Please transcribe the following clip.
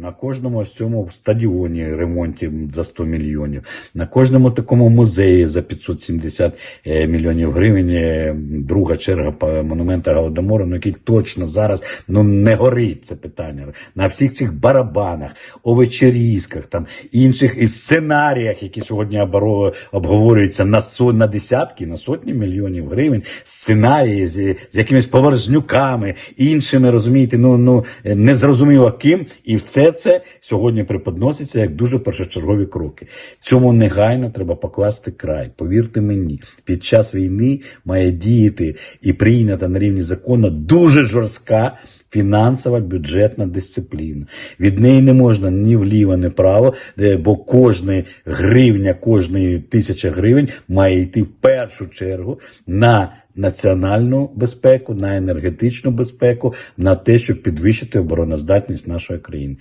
На кожному цьому стадіоні ремонті за 100 мільйонів, на кожному такому музеї за 570 е, мільйонів гривень. е, Друга черга монумента Голодомору, ну який точно зараз ну не горить це питання. На всіх цих барабанах, овечерізках, там інших і сценаріях, які сьогодні обговорюються на со на десятки, на сотні мільйонів гривень. Сценарії з, з якимись повержнюками, іншими розумієте, ну ну незрозуміло ким, і це сьогодні преподноситься як дуже першочергові кроки. Цьому негайно треба покласти край. Повірте мені, під час війни має діяти і прийнята на рівні закону дуже жорстка. Фінансова бюджетна дисципліна. Від неї не можна ні вліво, ні вправо, е, бо кожна гривня, кожна тисяча гривень має йти в першу чергу на національну безпеку, на енергетичну безпеку, на те, щоб підвищити обороноздатність нашої країни.